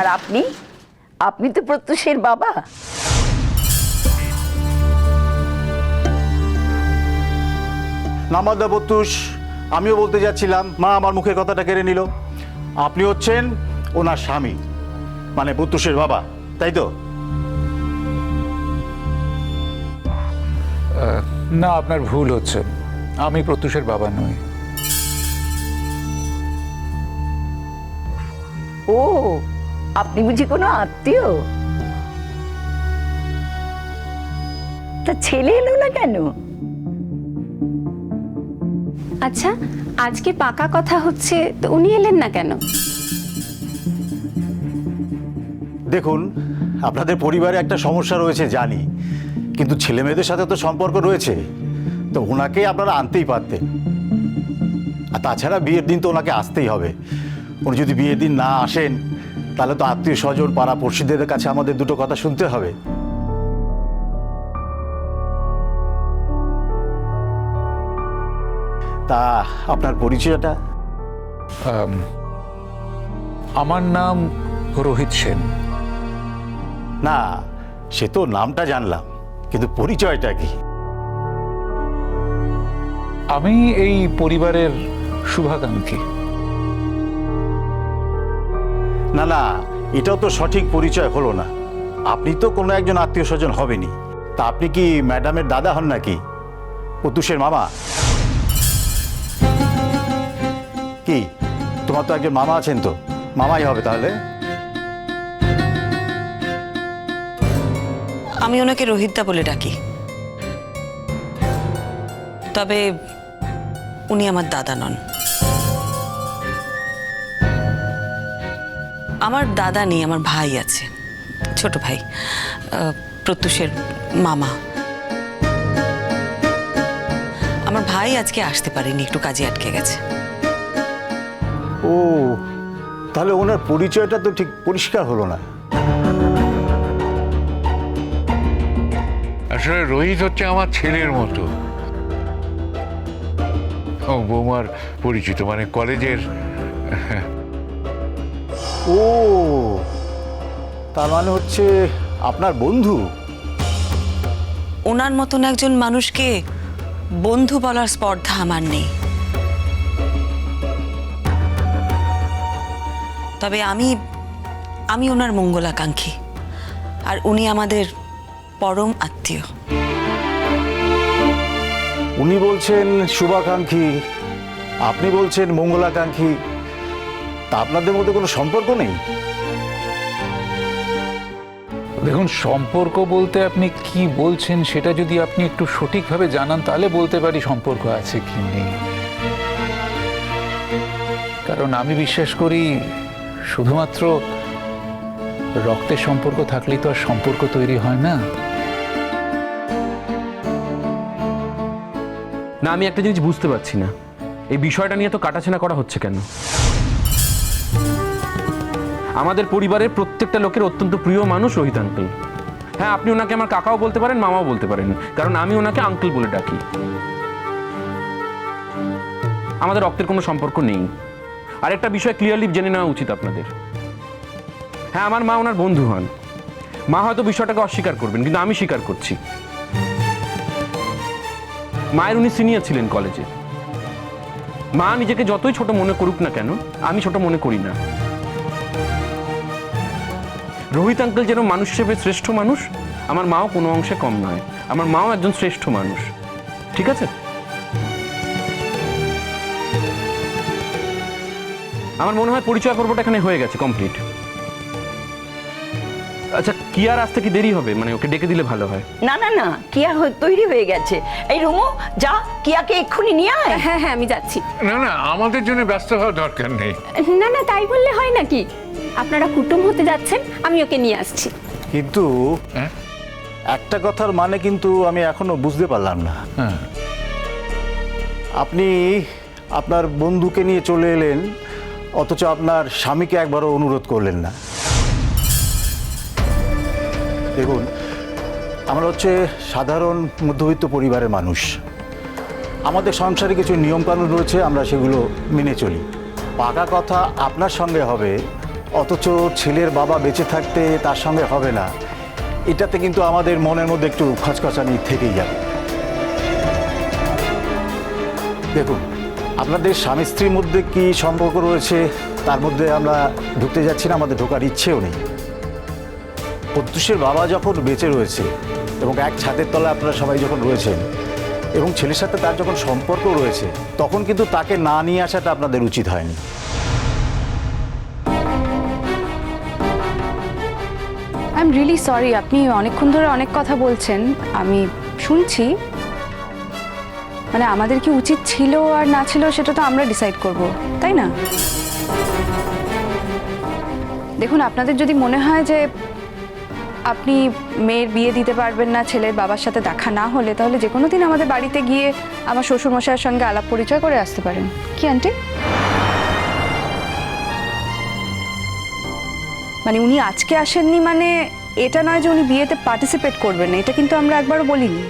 আর আপনি? আপনি তো প্রত্যুষের বাবা। নামাদা বত্তুস আমিও বলতে যাচ্ছিলাম মা আমার মুখের কথাটা কেড়ে নিল। আপনি হচ্ছেন ওনার স্বামী মানে বত্তুসের বাবা তাই তো? না আপনার ভুল হচ্ছে। আমি প্রত্যুষের বাবা নই। ও আপনি বুঝি কোনো আত্মীয়? তা ছেলে এলো না কেন? আচ্ছা আজকে পাকা কথা হচ্ছে তো উনি এলেন না কেন? দেখুন আপনাদের পরিবারে একটা সমস্যা রয়েছে জানি। কিন্তু ছেলে মেয়েদের সাথে তো সম্পর্ক রয়েছে তো ওনাকে আপনারা আনতেই পারতেন। আর তাছাড়া বিয়ের দিন তো ওনাকে আসতেই হবে। উনি যদি বিয়ের দিন না আসেন তাহলে তো আত্মীয় স্বজন পাড়া পড়শিদের কাছে আমাদের দুটো কথা শুনতে হবে। তা আপনার পরিচয়টা? আমার নাম রোহিত সেন। না সে তো নামটা জানলাম কিন্তু পরিচয়টা কি? আমি এই পরিবারের শুভাকাঙ্ক্ষী। না না, এটাও তো সঠিক পরিচয় হলো না। আপনি তো কোনো একজন আত্মীয় স্বজন হবেনি তা আপনি কি ম্যাডামের দাদা হন নাকি? প্রত্যুষের মামা। কি, তোমার তো একজন মামা আছেন তো? মামাই হবে তাহলে? আমি ওনাকে রোহিতদা বলে ডাকি। তবে উনি আমার দাদা নন। আমার দাদা নেই আমার ভাই আছে ছোট ভাই প্রত্যুষের মামা। আমার ভাই আজকে আসতে পারেনি একটু কাজে আটকে গেছে। ও তাহলে ওনার পরিচয়টা তো ঠিক পরিষ্কার হলো না। আসলে রোহিত হচ্ছে আমার ছেলের মতো। ও বৌমার পরিচিত মানে কলেজের ও তার মানে হচ্ছে আপনার বন্ধু? ওনার মতন একজন মানুষকে বন্ধু বলার স্পর্ধা আমার নেই। তবে আমি আমি ওনার মঙ্গলাকাঙ্ক্ষী আর উনি আমাদের পরম আত্মীয়। উনি বলছেন শুভাকাঙ্ক্ষী আপনি বলছেন মঙ্গলাকাঙ্ক্ষী তা আপনাদের মধ্যে কোনো সম্পর্ক নেই? দেখুন সম্পর্ক বলতে আপনি কি বলছেন সেটা যদি আপনি একটু সঠিকভাবে জানান তাহলে বলতে পারি সম্পর্ক আছে কি নেই। কারণ আমি বিশ্বাস করি শুধুমাত্র রক্তের সম্পর্ক থাকলেই তো আর সম্পর্ক তৈরি হয় না। না আমি একটা জিনিস বুঝতে পারছি না। এই বিষয়টা নিয়ে তো কাটাছেনা করা হচ্ছে কেন? আমাদের পরিবারের প্রত্যেকটা লোকের অত্যন্ত প্রিয় মানুষ রোহিত আঙ্কেল হ্যাঁ আপনি ওনাকে আমার কাকাও বলতে পারেন, মামাও বলতে পারেন, কারণ আমি ওনাকে আঙ্কেল বলে ডাকি। আমাদের রক্তের কোনো সম্পর্ক নেই। আর একটা বিষয় ক্লিয়ারলি জেনে নেওয়া উচিত আপনাদের। হ্যাঁ আমার মা ওনার বন্ধু হন। মা হয়তো বিষয়টাকে অস্বীকার করবেন, কিন্তু আমি স্বীকার করছি। মায়ের উনি সিনিয়র ছিলেন কলেজে মা নিজেকে যতই ছোট মনে করুক না কেন, আমি ছোট মনে করি না। রোহিত আঙ্কেল যেন মানুষ হিসেবে শ্রেষ্ঠ মানুষ আমার মাও কোনো অংশে কম নয়। আমার মাও একজন শ্রেষ্ঠ মানুষ। ঠিক আছে? আমার মনে হয় পরিচয় পর্বটা এখানে হয়ে গেছে কমপ্লিট আচ্ছা কি আর আসতে কি দেরি হবে? মানে ওকে ডেকে দিলে ভালো হয়। না না না কিয়া হয়ে- তৈরি হয়ে গেছে। এই রুমু যা কিয়াকে এক্ষুনি নিয়ে আয়। হ্যাঁ হ্যাঁ আমি যাচ্ছি। না না আমাদের জন্য ব্যস্ত হওয়ার দরকার নেই। না না তাই বললে হয় নাকি? আপনারা কুটুম হতে যাচ্ছেন আমি ওকে নিয়ে আসছি। কিন্তু হ্যাঁ? একটা কথার মানে কিন্তু আমি এখনও বুঝতে পারলাম না। হ্যাঁ। আপনি আপনার বন্ধুকে নিয়ে চলে এলেন অথচ আপনার স্বামীকে একবারও অনুরোধ করলেন না। দেখুন আমরা হচ্ছে সাধারণ মধ্যবিত্ত পরিবারের মানুষ। আমাদের সংসারে কিছু নিয়মকানুন রয়েছে আমরা সেগুলো মেনে চলি। পাকা কথা আপনার সঙ্গে হবে অথচ ছেলের বাবা বেঁচে থাকতে তার সঙ্গে হবে না। এটাতে কিন্তু আমাদের মনের মধ্যে একটু খচখচানি থেকেই যাবে। দেখুন, আপনাদের স্বামী স্ত্রীর মধ্যে কি সম্পর্ক রয়েছে, তার মধ্যে আমরা ঢুকতে যাচ্ছি না, আমাদের ঢোকার ইচ্ছেও নেই। প্রত্যুষের বাবা যখন বেঁচে রয়েছে এবং এক ছাদের তলায় আপনারা সবাই যখন রয়েছেন এবং ছেলের সাথে তার যখন সম্পর্ক রয়েছে, তখন কিন্তু তাকে না নিয়ে আসাটা আপনাদের উচিত হয়নি। আই এম রিয়েলি সরি আপনি অনেকক্ষণ ধরে অনেক কথা বলছেন। আমি শুনছি। মানে আমাদের কি উচিত ছিল আর না ছিল সেটা তো আমরা ডিসাইড করব, তাই না? দেখুন, আপনাদের যদি মনে হয় যে আপনি মেয়ের বিয়ে দিতে পারবেন না, ছেলের বাবার সাথে দেখা না হলে, তাহলে যে কোনো দিন আমাদের বাড়িতে গিয়ে আমার শ্বশুরমশাইয়ের সঙ্গে আলাপ পরিচয় করে আসতে পারেন। কি, আন্টি? মানে উনি আজকে আসেননি মানে এটা নয় যে উনি বিয়েতে পার্টিসিপেট করবেন না এটা কিন্তু আমরা একবারও বলিনি।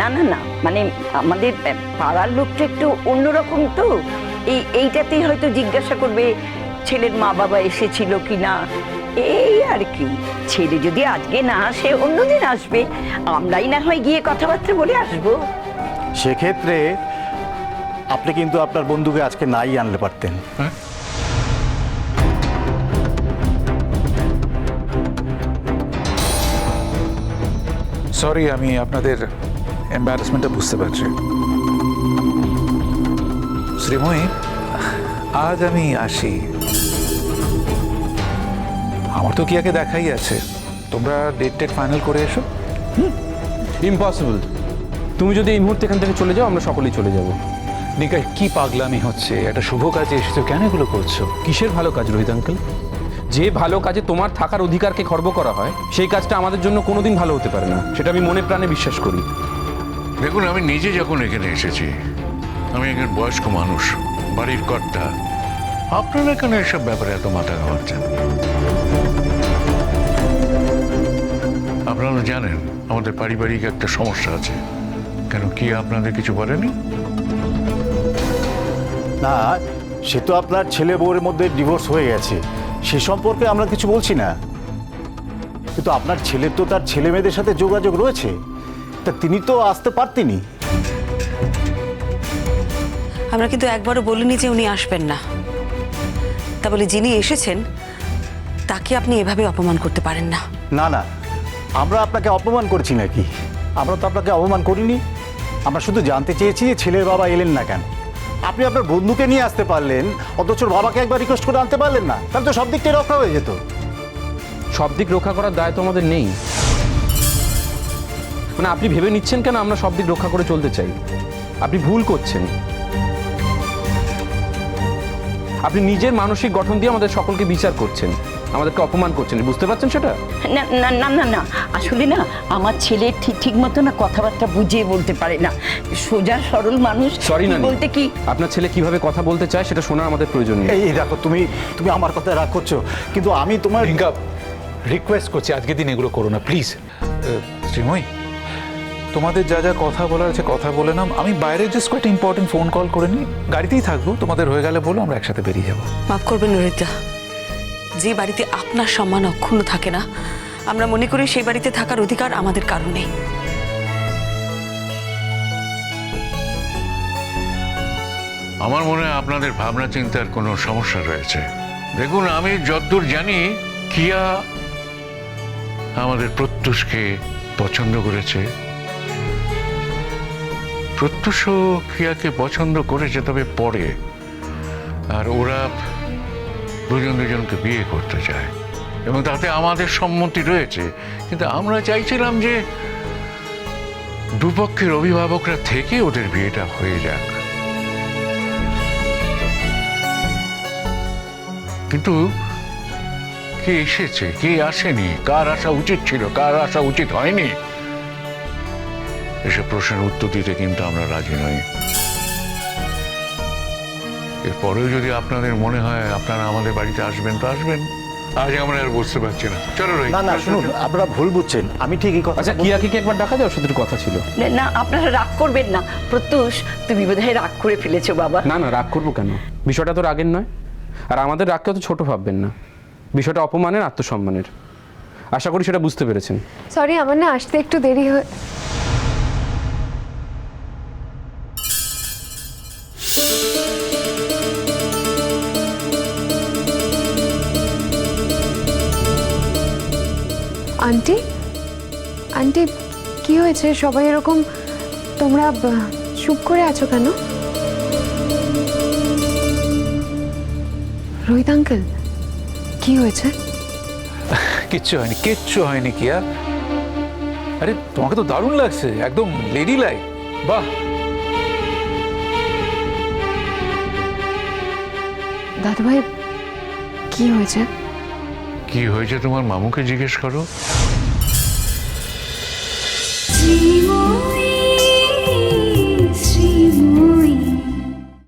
না না না মানে আমাদের পাড়ার লোকটা একটু অন্যরকম তো। এই এইটাতেই হয়তো জিজ্ঞাসা করবে ছেলের মা বাবা এসেছিল কি না এই আর কি ছেলে যদি আজকে না আসে অন্যদিন আসবে। আমরাই না হয় গিয়ে কথাবার্তা বলে আসব। সেক্ষেত্রে আপনি কিন্তু আপনার বন্ধুকে আজকে নাই আনলে পারতেন। সরি আমি আপনাদের এম্বারাসমেন্টটা বুঝতে পারছি। শ্রীময়ী আজ আমি আসি। আমার তো কিয়াকে দেখাই আছে। তোমরা ডেট টেট ফাইনাল করে এসো। ইম্পসিবল তুমি যদি এই মুহূর্তে এখান থেকে চলে যাও আমরা সকলেই চলে যাব। নিকায় কি পাগলামি হচ্ছে? একটা শুভ কাজে এসেছ। কেন এগুলো করছ? কিসের ভালো কাজ রোহিত আঙ্কেল যে ভালো কাজে তোমার থাকার অধিকারকে খর্ব করা হয় সেই কাজটা আমাদের জন্য কোনোদিন ভালো হতে পারে না। সেটা আমি মনে প্রাণে বিশ্বাস করি। দেখুন আমি নিজে যখন এখানে এসেছি আমি একজন বয়স্ক মানুষ বাড়ির কর্তা। আপনারা কেন এসব ব্যাপারে এত মাথা ঘামাচ্ছেন? আপনারা জানেন আমাদের পারিবারিক একটা সমস্যা আছে। কেন কি আপনাদের কিছু বলেনি? না সে তো আপনার ছেলে বউয়ের মধ্যে ডিভোর্স হয়ে গেছে। সে সম্পর্কে আমরা কিছু বলছি না। কিন্তু আপনার ছেলের তো তার ছেলে মেয়েদের সাথে যোগাযোগ রয়েছে। তা তিনি তো আসতে পারতেনই আমরা কিন্তু একবারও বলিনি যে উনি আসবেন না। তা বলে যিনি এসেছেন তাকে আপনি এভাবে অপমান করতে পারেন না। না না আমরা আপনাকে অপমান করছি নাকি? আমরা তো আপনাকে অপমান করিনি। আমরা শুধু জানতে চেয়েছি যে ছেলের বাবা এলেন না কেন। আপনি আপনার বন্ধুকে নিয়ে আসতে পারলেন, অথচ বাবাকে একবার রিকোয়েস্ট করে আনতে পারলেন না, তাহলে তো সব দিকটাই রক্ষা হয়ে যেত। সব দিক রক্ষা করার দায় তো আমাদের নেই। মানে আপনি ভেবে নিচ্ছেন কেন আমরা সব দিক রক্ষা করে চলতে চাই? আপনি ভুল করছেন। আপনি নিজের মানসিক গঠন দিয়ে আমাদের সকলকে বিচার করছেন। আমাদেরকে অপমান করছেন বুঝতে পারছেন সেটা? না না না না না। আসলে না আমার ছেলে ঠিক ঠিক মতো না কথাবার্তা বুঝিয়ে বলতে পারে না। সোজা সরল মানুষ সরি না বলতে কি? আপনার ছেলে কীভাবে কথা বলতে চায় সেটা শোনার আমাদের প্রয়োজন নেই। এই দেখো তুমি তুমি আমার কথা রাগ করছ কিন্তু আমি তোমার রিকোয়েস্ট করছি আজকে দিন এগুলো করো না প্লিজ শ্রীময় তোমাদের যা যা কথা বলার আছে কথা বলে নাম আমি বাইরে জাস্ট কয়েকটা ইম্পর্টেন্ট ফোন কল করে নিই। গাড়িতেই থাকব তোমাদের হয়ে গেলে বলো আমরা একসাথে বেরিয়ে যাব। মাফ করবেন রোহিতা যে বাড়িতে আপনার সম্মান অক্ষুণ্ণ থাকে না, আমরা মনে করি সেই বাড়িতে থাকার অধিকার আমাদের কারণে আমার মনে হয় আপনাদের ভাবনা চিন্তার কোনো সমস্যা রয়েছে। দেখুন, আমি যতদূর জানি, কিয়া আমাদের প্রত্যুষকে পছন্দ করেছে। প্রত্যুষও কিয়াকে পছন্দ করেছে, তবে পরে। আর ওরা দুজন দুজনকে বিয়ে করতে চায়। এবং তাতে আমাদের সম্মতি রয়েছে। কিন্তু আমরা চাইছিলাম যে দুপক্ষের অভিভাবকরা থেকে ওদের বিয়েটা হয়ে যাক। কিন্তু কে এসেছে? কে আসেনি? কার আসা উচিত ছিল? কার আসা উচিত হয়নি? এসব প্রশ্নের উত্তর দিতে কিন্তু আমরা রাজি নই। এরপরেও যদি আপনাদের মনে হয় আপনারা আমাদের বাড়িতে আসবেন তো আসবেন। আজ আমরা আর বুঝতে পারছি না। চলো রোহিত, না না শুনুন আপনারা ভুল বুঝছেন। আমি ঠিক এই কথা আচ্ছা কিয়াকে কি একবার দেখা যাও সাথে কথা ছিল? না, না আপনারা রাগ করবেন না। প্রত্যুষ তুমি বোধহয় রাগ করে ফেলেছো বাবা। না না রাগ করব কেন? বিষয়টা তো রাগের নয়। আর আমাদের রাগকে অত ছোট ভাববেন না। বিষয়টা অপমানের আত্মসম্মানের। আশা করি সেটা বুঝতে পেরেছেন। সরি আমার না আসতে একটু দেরি হয়ে। আন্টি? আন্টি কি হয়েছে? সবাই এরকম তোমরা চুপ করে আছো কেন? রোহিত আঙ্কেল কি হয়েছে? কিচ্ছু হয়নি কিচ্ছু হয়নি কিয়া। আরে তোমাকে তো দারুণ লাগছে একদম লেডি লাইক বাহ। দাদু ভাই কি হয়েছে? কি হয়েছে তোমার মামুকে জিজ্ঞেস করো? শ্রীময়ী শ্রীময়ী